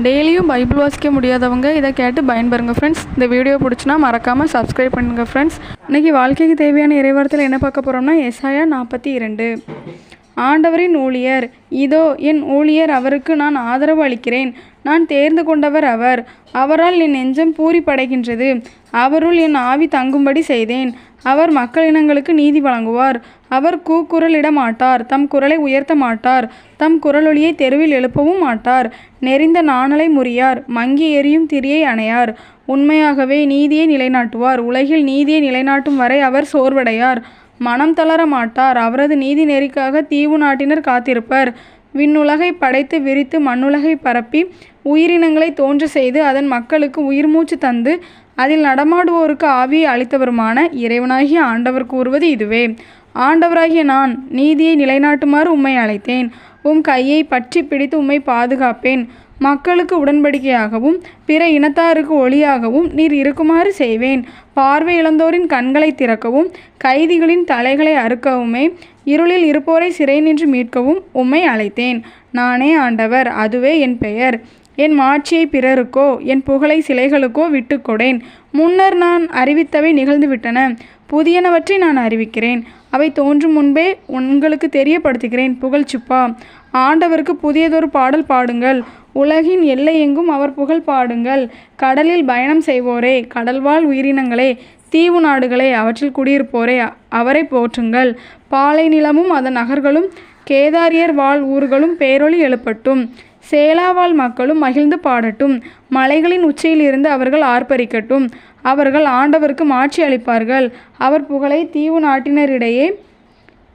டெய்லியும் பைபிள் வாசிக்க முடியாதவங்க இதை கேட்டு பயன்பெறுங்க ஃப்ரெண்ட்ஸ் இந்த வீடியோ பிடிச்சினா மறக்காமல் சப்ஸ்கிரைப் பண்ணுங்கள் ஃப்ரெண்ட்ஸ் இன்றைக்கி வாழ்க்கைக்கு தேவையான இறைவாரத்தில் என்ன பார்க்க போகிறோம்னா எஸ்ஆயா நாற்பத்தி இரண்டு. ஆண்டவரின் ஊழியர். இதோ என் ஊழியர் அவருக்கு நான் ஆதரவு அளிக்கிறேன். நான் தேர்ந்து கொண்டவர் அவர். அவரால் என் நெஞ்சம் பூரிப்படைகின்றது. அவருள் என் ஆவி தங்கும்படி செய்தேன். அவர் மக்களினங்களுக்கு நீதி வழங்குவார். அவர் கூக்குரலிட மாட்டார் தம் குரலை உயர்த்த மாட்டார். தம் குரலொலியை தெருவில் எழுப்பவும் மாட்டார். நெறிந்த நாணலை முறியார். மங்கி எரியும் திரியை அணையார். உண்மையாகவே நீதியை நிலைநாட்டுவார். உலகில் நீதியை நிலைநாட்டும் வரை அவர் சோர்வடையார். மனம் தளர மாட்டார். அவரது நீதி நெறிக்காக தீவு நாட்டினர் காத்திருப்பர். விண்ணுலகை படைத்து விரித்து மண்ணுலகை பரப்பி உயிரினங்களை தோன்ற செய்து அதன் மக்களுக்கு உயிர் மூச்சு தந்து அதில் நடமாடுவோருக்கு ஆவியை அளித்தவருமான இறைவனாகிய ஆண்டவர் கூறுவது இதுவே. ஆண்டவராகிய நான் நீதியை நிலைநாட்டுமாறு உம்மை அழைத்தேன். உம் கையை பற்றி பிடித்து உம்மை பாதுகாப்பேன். மக்களுக்கு உடன்படிக்கையாகவும் பிற இனத்தாருக்கு ஒளியாகவும் நீர் இருக்குமாறு செய்வேன். பார்வை இழந்தோரின் கண்களை திறக்கவும் கைதிகளின் தலைகளை அறுக்கவுமே இருளில் இருப்போரை சிறை நின்று மீட்கவும் உம்மை அழைத்தேன். நானே ஆண்டவர் அதுவே என் பெயர். என் மாட்சியை பிறருக்கோ என் புகழை சிலைகளுக்கோ விட்டுக்கொடேன். முன்னர் நான் அறிவித்தவை நிகழ்ந்துவிட்டன. புதியனவற்றை நான் அறிவிக்கிறேன். அவை தோன்றும் முன்பே உங்களுக்கு தெரியப்படுத்துகிறேன். புகழ்ச்சிப்பா ஆண்டவருக்கு புதியதொரு பாடல் பாடுங்கள். உலகின் எல்லை எங்கும் அவர் புகழ் பாடுங்கள். கடலில் பயணம் செய்வோரே. கடல்வாழ் உயிரினங்களே. தீவு நாடுகளே. அவற்றில் குடியிருப்போரே. அவரை போற்றுங்கள். பாலை நிலமும் அதன் நகர்களும் கேதாரியர் வாழ் ஊர்களும் பேரொளி எழுப்பட்டும். சேலாவாழ் மக்களும் மகிழ்ந்து பாடட்டும். மலைகளின் உச்சியிலிருந்து அவர்கள் ஆர்ப்பரிக்கட்டும். அவர்கள் ஆண்டவருக்கு மாட்சி அளிப்பார்கள். அவர் புகழை தீவு நாட்டினரிடையே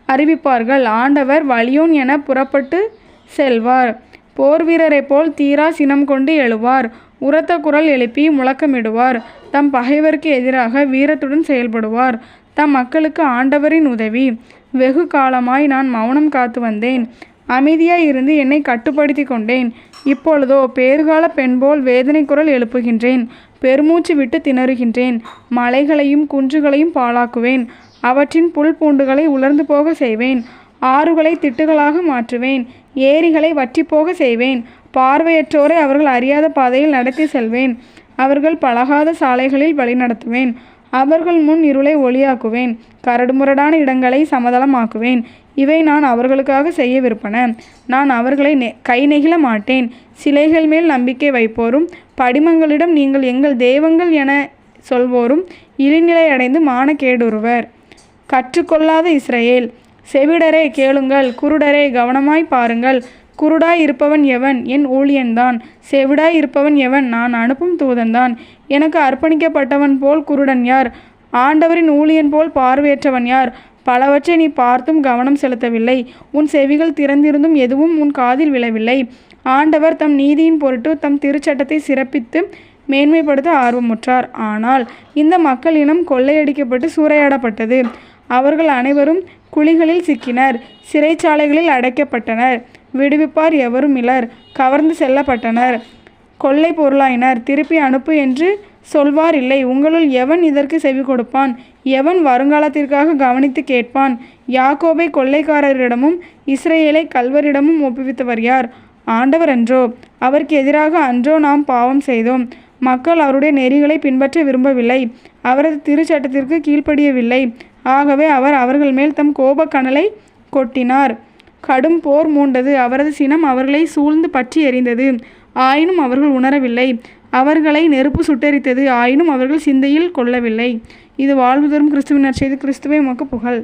அறிவிப்பார்கள். ஆண்டவர் வலியோன் என புறப்பட்டு செல்வார். போர் வீரரைப் போல் தீரா சினம் கொண்டு எழுவார். உரத்த குரல் எழுப்பி முழக்கமிடுவார். தம் பகைவருக்கு எதிராக வீரத்துடன் செயல்படுவார். தம் மக்களுக்கு ஆண்டவரின் உதவி. வெகு காலமாய் நான் மௌனம் காத்து வந்தேன். அமைதியாய் இருந்து என்னை கட்டுப்படுத்தி கொண்டேன். இப்பொழுதோ பேறுகால பெண்போல் வேதனை குரல் எழுப்புகின்றேன். பெருமூச்சு விட்டு திணறுகின்றேன். மலைகளையும் குன்றுகளையும் பாழாக்குவேன். அவற்றின் புல் பூண்டுகளை உலர்ந்து போக செய்வேன். ஆறுகளை திட்டுகளாக மாற்றுவேன். ஏரிகளை வற்றிப்போக போக செய்வேன். பார்வையற்றோரை அவர்கள் அறியாத பாதையில் நடத்தி செல்வேன். அவர்கள் பழகாத சாலைகளில் வழிநடத்துவேன். அவர்கள் முன் இருளை ஒளியாக்குவேன். கரடுமுரடான இடங்களை சமதளமாக்குவேன். இவை நான் அவர்களுக்காக செய்யவிருப்பன. நான் அவர்களை நெ கை நெகிழ மாட்டேன். சிலைகள் மேல் நம்பிக்கை வைப்போரும் படிமங்களிடம் நீங்கள் எங்கள் தெய்வங்கள் என சொல்வோரும் இழிநிலை அடைந்து மானக்கேடுருவர் கற்றுக்கொள்ளாத இஸ்ரேல் செவிடரே கேளுங்கள் குருடரே கவனமாய் பாருங்கள். குருடாய் இருப்பவன் எவன்? என் ஊழியன்தான். செவிடாய் இருப்பவன் எவன்? நான் அனுப்பும் தூதன்தான். எனக்கு அர்ப்பணிக்கப்பட்டவன் போல் குருடன் யார்? ஆண்டவரின் ஊழியன் போல் பார்வையற்றவன் யார்? பலவற்றை நீ பார்த்தும் கவனம் செலுத்தவில்லை. உன் செவிகள் திறந்திருந்தும் எதுவும் உன் காதில் விழவில்லை. ஆண்டவர் தம் நீதியின் பொருட்டு தம் திருச்சட்டத்தை சிறப்பித்து மேன்மைப்படுத்த ஆர்வமுற்றார். ஆனால் இந்த மக்கள் இனம் கொள்ளையடிக்கப்பட்டு சூறையாடப்பட்டது. அவர்கள் அனைவரும் குழிகளில் சிக்கினர். சிறைச்சாலைகளில் அடைக்கப்பட்டனர். விடுவிப்பார் எவரும் இலர். கவர்ந்து செல்லப்பட்டனர். கொள்ளை பொருளாயினர். திருப்பி அனுப்பு என்று சொல்வார் இல்லை. உங்களுள் எவன் இதற்கு செவி கொடுப்பான்? எவன் வருங்காலத்திற்காக கவனித்து கேட்பான்? யாக்கோபை கொள்ளைக்காரரிடமும் இஸ்ரேலை கல்வரிடமும் ஒப்புவித்தவர் யார்? ஆண்டவர் அன்றோ? அவருக்கு எதிராக அன்றோ நாம் பாவம் செய்தோம். மக்கள் அவருடைய நெறிகளை பின்பற்ற விரும்பவில்லை. அவரது திருச்சட்டத்திற்கு கீழ்ப்படியவில்லை. ஆகவே அவர் அவர்கள் மேல் தம் கோபக்கனலை கொட்டினார். கடும் போர் மூண்டது. அவரது சினம் அவர்களை சூழ்ந்து பற்றி எறிந்தது. ஆயினும் அவர்கள் உணரவில்லை. அவர்களை நெருப்பு சுட்டெரித்தது. ஆயினும் அவர்கள் சிந்தையில் கொள்ளவில்லை. இது வாழ்வு தரும் கிறிஸ்துவினர் செய்து கிறிஸ்துவை உமக்கு புகழ்.